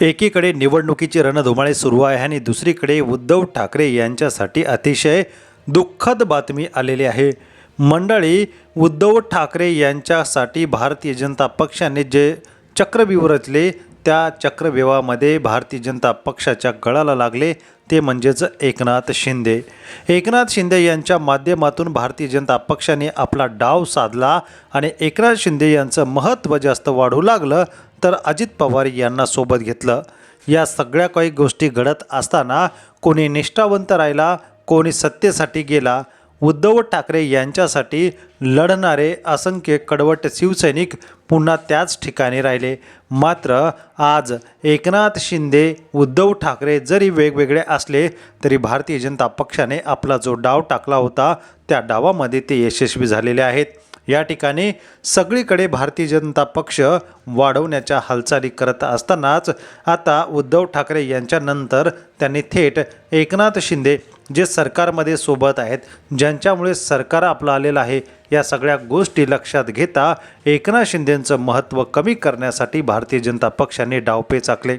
एकीकडे निवडणुकीची रणधुमाळी सुरू आहे आणि दुसरीकडे उद्धव ठाकरे यांच्यासाठी अतिशय दुःखद बातमी आलेली आहे. मंडळी उद्धव ठाकरे यांच्यासाठी भारतीय जनता पक्षाने जे चक्रव्यूह रचले त्या चक्रव्यूहामध्ये भारतीय जनता पक्षाच्या गळाला लागले ते म्हणजेच एकनाथ शिंदे. एकनाथ शिंदे यांच्या माध्यमातून भारतीय जनता पक्षाने आपला डाव साधला आणि एकनाथ शिंदे यांचं महत्त्व जास्त वाढू लागलं तर अजित पवार यांना सोबत घेतलं. या सगळ्या काही गोष्टी घडत असताना कोणी निष्ठावंत राहिला कोणी सत्तेसाठी गेला. उद्धव ठाकरे यांच्यासाठी लढणारे असंख्य कडवट शिवसैनिक पुन्हा त्याच ठिकाणी राहिले. मात्र आज एकनाथ शिंदे उद्धव ठाकरे जरी वेगवेगळे असले तरी भारतीय जनता पक्षाने आपला जो डाव टाकला होता त्या डावामध्ये ते यशस्वी झालेले आहेत. या ठिकाणी सगळीकडे भारतीय जनता पक्ष वाढवण्याच्या हालचाली करत असतानाच आता उद्धव ठाकरे यांच्यानंतर त्यांनी थेट एकनाथ शिंदे जे सरकारमध्ये सोबत आहेत ज्यांच्यामुळे सरकार आपलं आलेलं आहे या सगळ्या गोष्टी लक्षात घेता एकनाथ शिंदेंचं महत्त्व कमी करण्यासाठी भारतीय जनता पक्षाने डावपेच आखले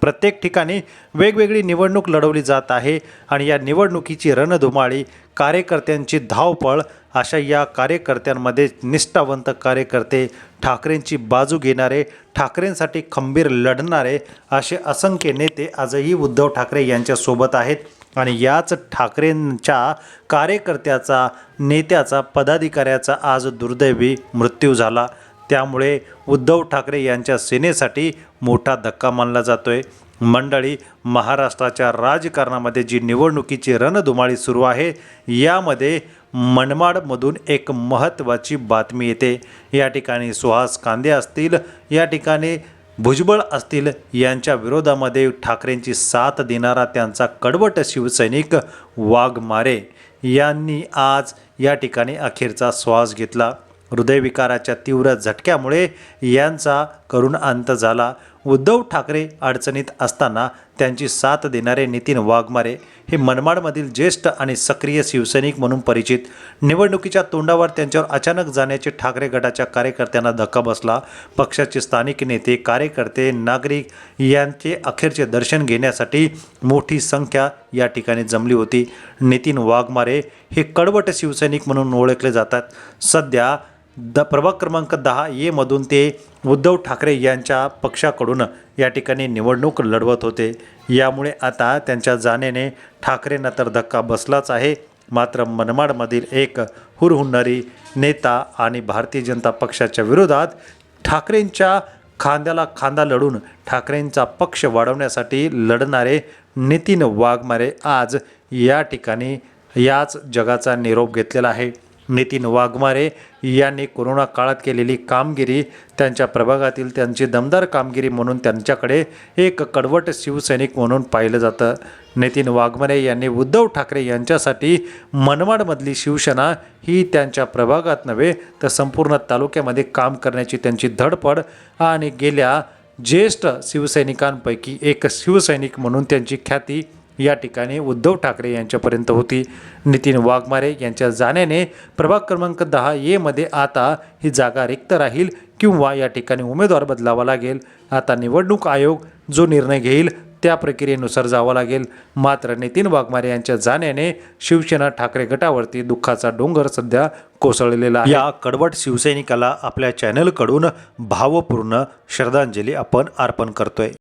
प्रत्येक ठिकाणी वेगवेगळी निवडणूक लढवली जात आहे आणि या निवडणुकीची रणधुमाळी कार्यकर्त्यांची धावपळ अशा या कार्यकर्त्यांमध्ये निष्ठावंत कार्यकर्ते ठाकरेंची बाजू घेणारे ठाकरेंसाठी खंबीर लढणारे असे असंख्य नेते आजही उद्धव ठाकरे यांच्यासोबत आहेत. आणि याच ठाकरेंच्या कार्यकर्त्याचा नेत्याचा पदाधिकाऱ्याचा आज दुर्दैवी मृत्यू झाला. त्यामुळे उद्धव ठाकरे यांच्या सेनेसाठी मोठा धक्का मानला जातोय. मंडळी महाराष्ट्राच्या राजकारणामध्ये जी निवडणुकीची रणधुमाळी सुरू आहे यामध्ये मनमाडमधून एक महत्त्वाची बातमी येते. या ठिकाणी सुहास कांदे असतील या ठिकाणी भुजबळ असतील यांच्या विरोधामध्ये ठाकरेंची साथ देणारा त्यांचा कडवट शिवसैनिक वाघमारे यांनी आज या ठिकाणी अखेरचा श्वास घेतला. हृदयविकाराच्या तीव्र झटक्यामुळे यांचा करुण अंत झाला. उद्धव ठाकरे अडचणीत असताना त्यांची साथ देणारे नितीन वाघमारे हे मनमाडमधील ज्येष्ठ आणि सक्रिय शिवसैनिक म्हणून परिचित. निवडणुकीच्या तोंडावर त्यांच्यावर अचानक जाण्याचे ठाकरे गटाच्या कार्यकर्त्यांना धक्का बसला. पक्षाचे स्थानिक नेते कार्यकर्ते नागरिक यांचे अखेरचे दर्शन घेण्यासाठी मोठी संख्या या ठिकाणी जमली होती. नितीन वाघमारे हे कडवट शिवसैनिक म्हणून ओळखले जातात. सध्या द प्रभाग क्रमांक दहा ए मधून ते उद्धव ठाकरे यांच्या पक्षाकडून या ठिकाणी निवडणूक लढवत होते. यामुळे आता त्यांच्या जाण्याने ठाकरेंना तर धक्का बसलाच आहे. मात्र मनमाडमधील एक हुरहुन्नरी नेता आणि भारतीय जनता पक्षाच्या विरोधात ठाकरेंच्या खांद्याला खांदा लढून ठाकरेंचा पक्ष वाढवण्यासाठी लढणारे नितीन वाघमारे आज या ठिकाणी याच जगाचा निरोप घेतलेला आहे. नितीन वाघमारे यांनी कोरोना काळात केलेली कामगिरी त्यांच्या प्रभागातील त्यांची दमदार कामगिरी म्हणून त्यांच्याकडे एक कडवट शिवसैनिक म्हणून पाहिलं जातं. नितीन वाघमारे यांनी उद्धव ठाकरे यांच्यासाठी मनमाडमधली शिवसेना ही त्यांच्या प्रभागात नव्हे तर संपूर्ण तालुक्यामध्ये काम करण्याची त्यांची धडपड आणि गेल्या ज्येष्ठ शिवसैनिकांपैकी एक शिवसैनिक म्हणून त्यांची ख्याती या ठिकाणी उद्धव ठाकरे यांच्यापर्यंत होती. नितीन वाघमारे यांच्या जाण्याने प्रभाग क्रमांक दहा एमध्ये आता ही जागा रिक्त राहील किंवा या ठिकाणी उमेदवार बदलावा लागेल. आता निवडणूक आयोग जो निर्णय घेईल त्या प्रक्रियेनुसार जावं लागेल. मात्र नितीन वाघमारे यांच्या जाण्याने शिवसेना ठाकरे गटावरती दुःखाचा डोंगर सध्या कोसळलेला या कडवट शिवसैनिकाला आपल्या चॅनलकडून भावपूर्ण श्रद्धांजली आपण अर्पण करतोय.